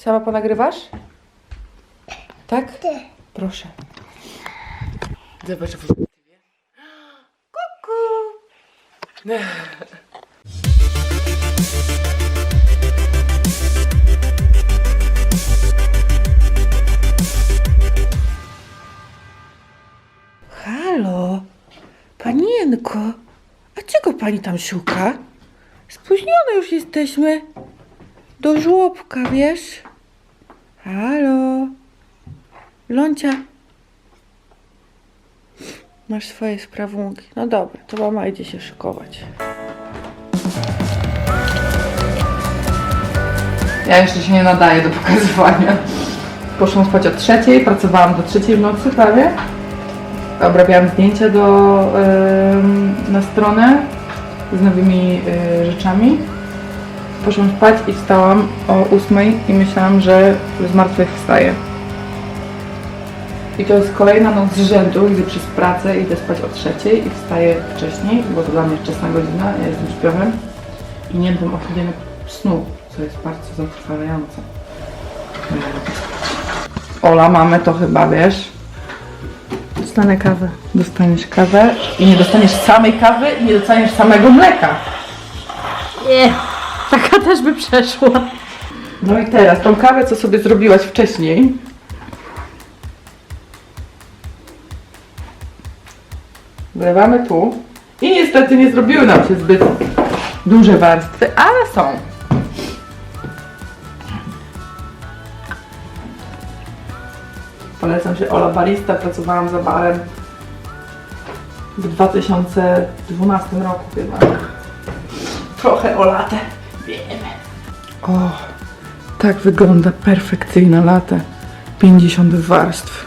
Sama ponagrywasz? Tak? Proszę. Zobacz w obiektywie. Kuku! Halo, panienko, a czego pani tam szuka? Spóźnione już jesteśmy. Do żłobka, wiesz? Halo? Lącia? Masz swoje sprawunki. No dobra, to mama idzie się szykować. Ja jeszcze się nie nadaję do pokazywania. Poszłam spać o trzeciej, pracowałam do trzeciej w nocy prawie. Obrabiałam zdjęcia do, em, na stronę z nowymi y, rzeczami. Poszłam spać i wstałam o ósmej i myślałam, że zmartwychwstaję. I to jest kolejna noc z rzędu, gdy przez pracę idę spać o trzeciej i wstaję wcześniej, bo to dla mnie wczesna godzina, ja jestem śpiowem i nie dam o snu, co jest bardzo zatrważające. Ola, mamy to chyba, wiesz? Dostanę kawę. Dostaniesz kawę i nie dostaniesz samej kawy i nie dostaniesz samego mleka. Nie, taka też by przeszła. No i teraz tą kawę, co sobie zrobiłaś wcześniej. Wlewamy tu. I niestety nie zrobiły nam się zbyt duże warstwy, ale są. Polecam się Ola Barista, pracowałam za barem w 2012 roku chyba. Trochę o latę, O, tak wygląda perfekcyjna latę. 50 warstw.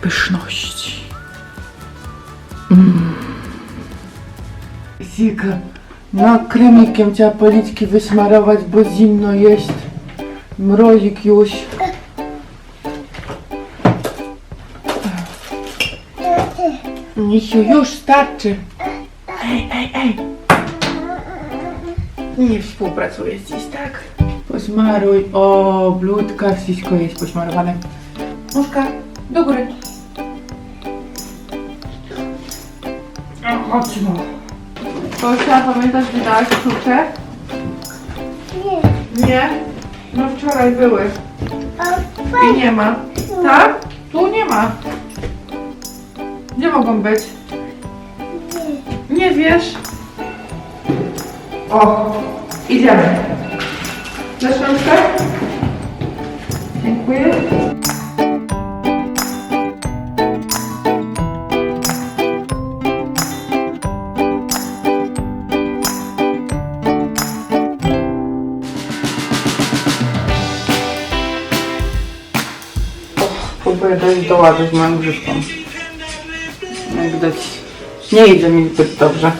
Pyszności. Mmm. Zika, no kremikiem trzeba policzki wysmarować, bo zimno jest. Mrozik już. Misiu, już starczy. Ej, ej, ej. Nie współpracuję dziś, tak? Posmaruj. O, bludka, wszystko jest posmarowane. Nóżka, do góry. O, Chodź no. Pamiętasz, gdzie dałaś klucze? Nie. Nie? No wczoraj były. I nie ma. Tak? Tu nie ma. Gdzie mogą być? Nie wiesz? O, idziemy. Dasz rączkę? Dziękuję. Próbuję dojść do ładu z moją grzywką. Jak widać, nie idzie mi zbyt dobrze.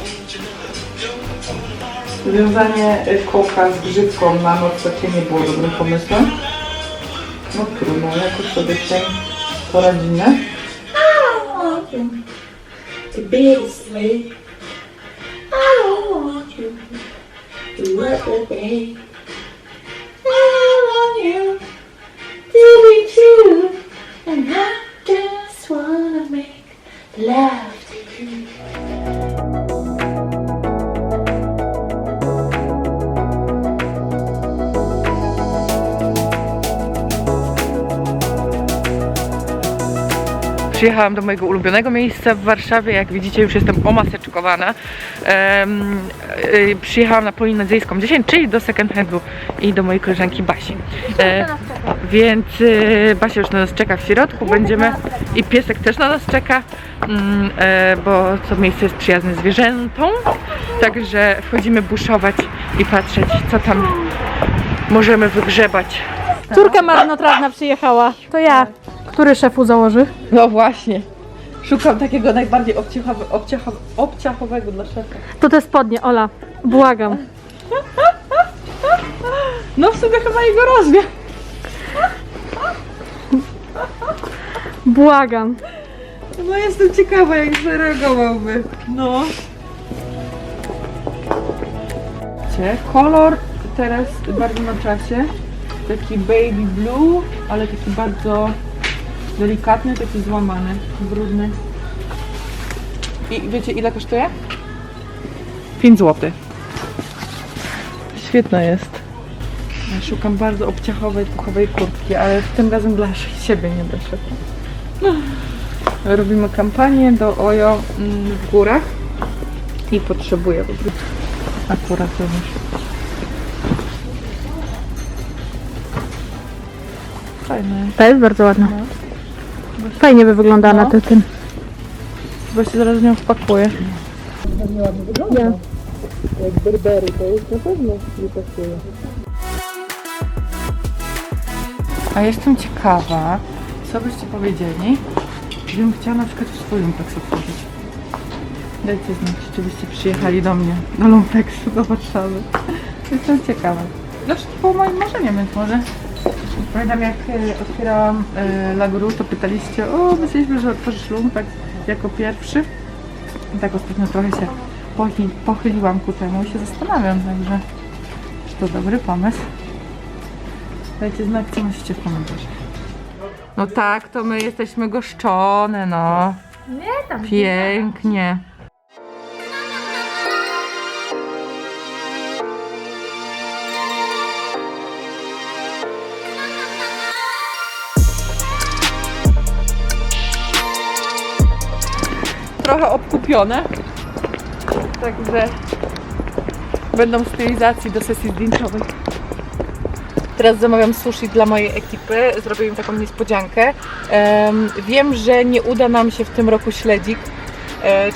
Związanie kołka z grzywką na noc takie nie było dobrym pomysłem. No trudno, jakoś sobie z tym poradzimy. I don't want you to work. Przyjechałam do mojego ulubionego miejsca w Warszawie. Jak widzicie, już jestem omaseczkowana. Em, y, przyjechałam na Polinadziejską 10, czyli do second handu i do mojej koleżanki Basi. E, więc y, Basia już na nas czeka w środku. Będziemy i piesek też na nas czeka, mm, e, bo to miejsce jest przyjazne zwierzętom. Także wchodzimy buszować i patrzeć, co tam możemy wygrzebać. Córka marnotrawna przyjechała. To ja. Który szefu założy? No właśnie. Szukam takiego najbardziej obciachowe, obciachowe, obciachowego dla szefa. To te spodnie, Ola. Błagam. No w sumie chyba jego rozmiar. Błagam. No jestem ciekawa jak zareagowałby. No. Kolor teraz bardzo na czasie. taki baby blue, ale taki bardzo delikatny, taki złamany, brudny. I wiecie ile kosztuje? 5 zł. Świetna jest. Ja szukam bardzo obciachowej, puchowej kurtki, ale tym razem dla siebie, nie dla szefa. Robimy kampanię do OJO mm, w górach i potrzebuję po prostu akurat również. Fajne. Ta jest bardzo ładna. No. Fajnie by wyglądała No. na ty- tym. Chyba się zaraz nią wpakuję. Ja. Jak berbery, to jest na pewno nie pasuje. A jestem ciekawa, co byście powiedzieli, gdybym chciała na przykład w swoim Lumpeksu otworzyć. Dajcie znać, czy byście przyjechali do mnie, do Lumpeksu, do Warszawy. Jestem ciekawa. Znaczy to było moim marzeniem, więc może. Pamiętam jak e, otwierałam e, Lagru, to pytaliście, o myśleliśmy, że otworzysz Lumpeks jako pierwszy. I tak ostatnio trochę się pochyl, pochyliłam ku temu i się zastanawiam, także czy to dobry pomysł. Dajcie znać, co myślicie w komentarzach. No tak, to my jesteśmy goszczone, no. Nie tam. Pięknie. Trochę obkupione. Także będą stylizacji do sesji zdjęciowej. Teraz zamawiam sushi dla mojej ekipy. Zrobię im taką niespodziankę. Em, wiem, że nie uda nam się w tym roku śledzik,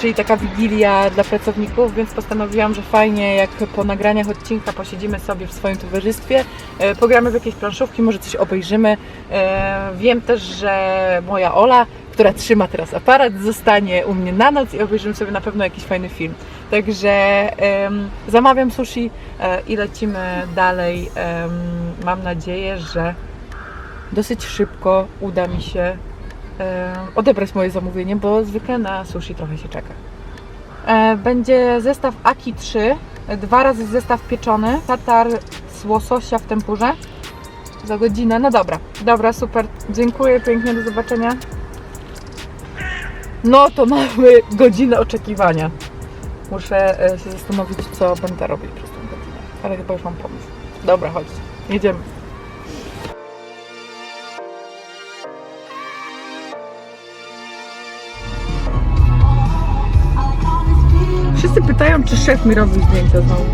czyli taka wigilia dla pracowników, więc postanowiłam, że fajnie jak po nagraniach odcinka posiedzimy sobie w swoim towarzystwie, e, pogramy w jakieś planszówki, może coś obejrzymy. E, Wiem też, że moja Ola, która trzyma teraz aparat, zostanie u mnie na noc i obejrzymy sobie na pewno jakiś fajny film. Także zamawiam sushi e, i lecimy dalej. Mam nadzieję, że dosyć szybko uda mi się odebrać moje zamówienie, bo zwykle na sushi trochę się czeka. E, Będzie zestaw Aki 3, dwa razy zestaw pieczony, tatar z łososia w tempurze za godzinę. No dobra, dobra, super. Dziękuję pięknie, do zobaczenia. No to mamy godzinę oczekiwania. Muszę e, się zastanowić, co będę robić przez tę godzinę. Ale chyba już mam pomysł. Dobra, chodź. Jedziemy. Wszyscy pytają, czy szef mi robił zdjęcia znowu.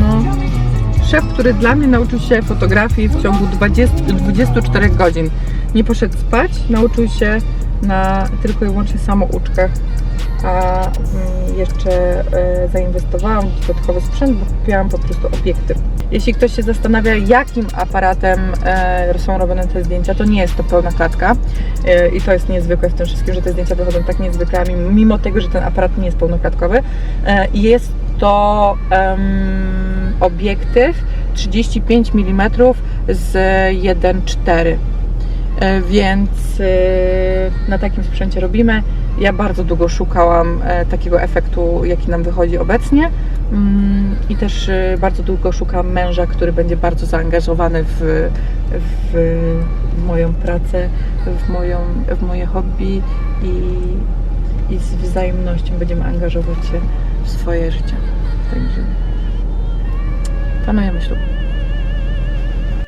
No. Szef, który dla mnie nauczył się fotografii w ciągu 20, 24 godzin. Nie poszedł spać, nauczył się na tylko i wyłącznie samouczkach. A jeszcze e, zainwestowałam w dodatkowy sprzęt, bo kupiłam po prostu obiektyw. Jeśli ktoś się zastanawia, jakim aparatem e, są robione te zdjęcia, to nie jest to pełna klatka. E, I to jest niezwykłe w tym wszystkim, że te zdjęcia wychodzą tak niezwykle, mimo- tego, że ten aparat nie jest pełnoklatkowy. Jest to em, obiektyw 35 mm z 1.4. E, Więc e, na takim sprzęcie robimy. Ja bardzo długo szukałam e, takiego efektu, jaki nam wychodzi obecnie. Mm, I też bardzo długo szukam męża, który będzie bardzo zaangażowany w, w moją pracę, w, moją, w moje hobby i, i z wzajemnością będziemy angażować się w swoje życie. Także planujemy ślub.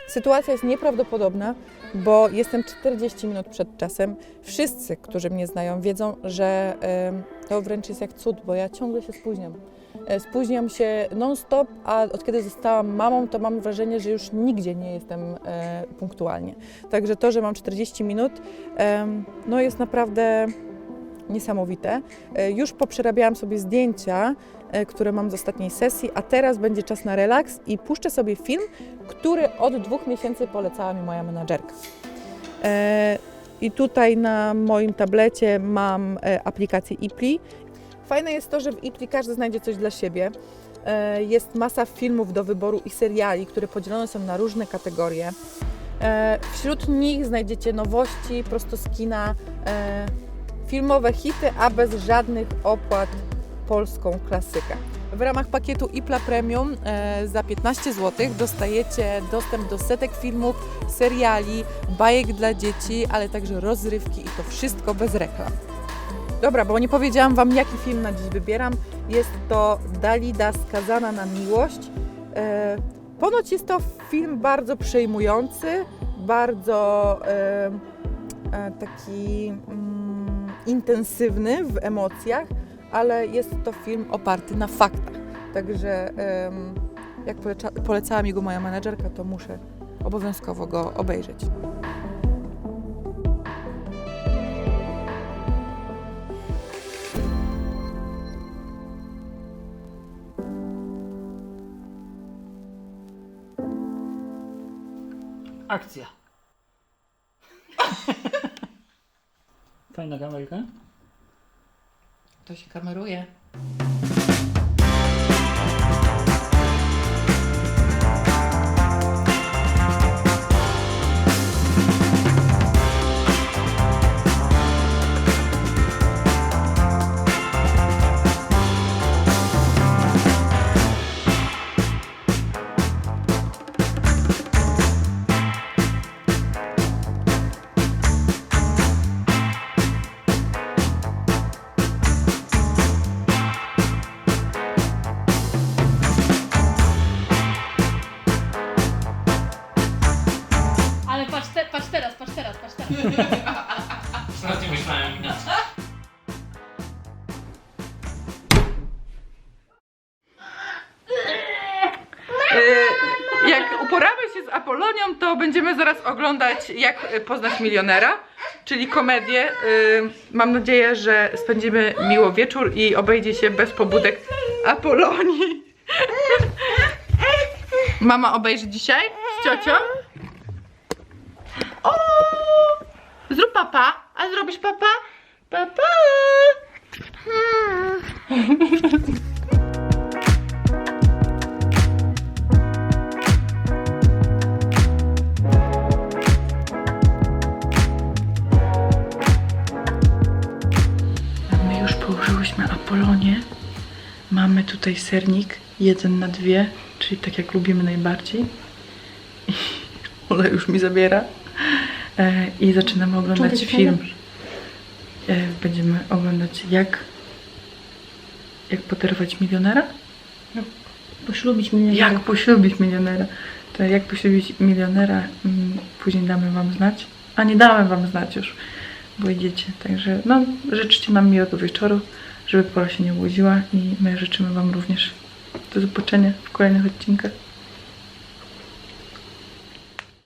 Sytuacja jest nieprawdopodobna, bo jestem 40 minut przed czasem. Wszyscy, którzy mnie znają, wiedzą, że to wręcz jest jak cud, bo ja ciągle się spóźniam. E, Spóźniam się non-stop, a od kiedy zostałam mamą, to mam wrażenie, że już nigdzie nie jestem e, punktualnie. Także to, że mam 40 minut, no jest naprawdę niesamowite. E, Już poprzerabiałam sobie zdjęcia, e, które mam z ostatniej sesji, a teraz będzie czas na relaks i puszczę sobie film, który od dwóch miesięcy polecała mi moja menadżerka. E, I tutaj na moim tablecie mam aplikację Ipli. Fajne jest to, że w Ipli każdy znajdzie coś dla siebie. Jest masa filmów do wyboru i seriali, które podzielone są na różne kategorie. Wśród nich znajdziecie nowości prosto z kina, filmowe hity, a bez żadnych opłat polską klasykę. W ramach pakietu IPLA Premium e, za 15 zł dostajecie dostęp do setek filmów, seriali, bajek dla dzieci, ale także rozrywki i to wszystko bez reklam. Dobra, bo nie powiedziałam Wam, jaki film na dziś wybieram. Jest to Dalida Skazana na miłość. E, ponoć jest to film bardzo przejmujący, bardzo e, taki mm, intensywny w emocjach, ale jest to film oparty na faktach. Także jak poleca, polecała mi go moja menedżerka, to muszę obowiązkowo go obejrzeć. Akcja. Fajna kamerka. To się kameruje. Oglądać Jak poznać milionera, czyli komedię. Y, Mam nadzieję, że spędzimy miło wieczór i obejdzie się bez pobudek Apolonii. Mama obejrzy dzisiaj z ciocią. O! Zrób papa. A zrobisz papa? Papa! Tutaj sernik jeden na dwie, czyli tak jak lubimy najbardziej. I Ola już mi zabiera. E, I zaczynamy oglądać film. E, będziemy oglądać jak jak poderwać milionera? Poślubić mnie. Jak poślubić milionera? To jak poślubić milionera, mm, później damy wam znać. A nie damy wam znać już, bo idziecie. Także no, życzcie nam miłego wieczoru, żeby Pola się nie łudziła i my życzymy wam również. Do zobaczenia w kolejnych odcinkach.